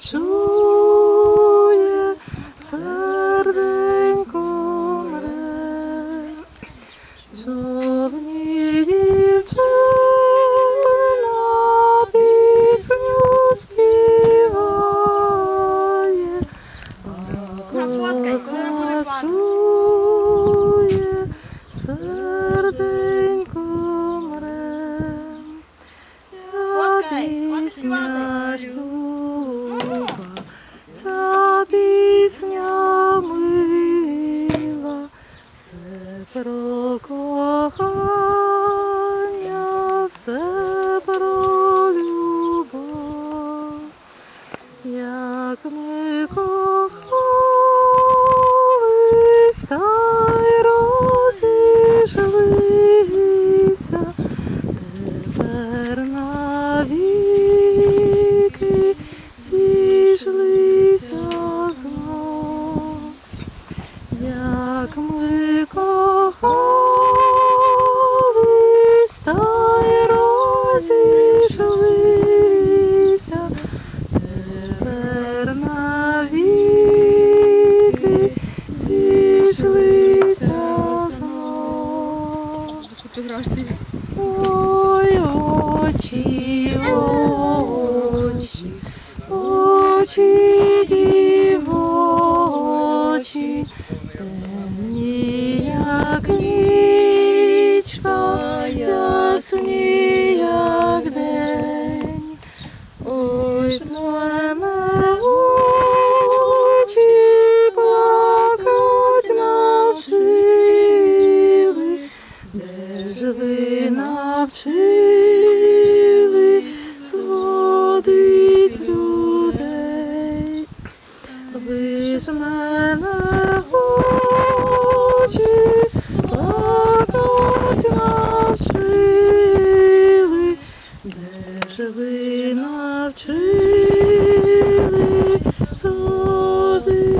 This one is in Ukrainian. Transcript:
Sure. Пісня ждуба, ця пісня мила, все про кохання, все про любов, як ми кохаємо. aussi. навчили зводить людей. Ви ж мене очі плакать навчили, де ж ви навчили зводить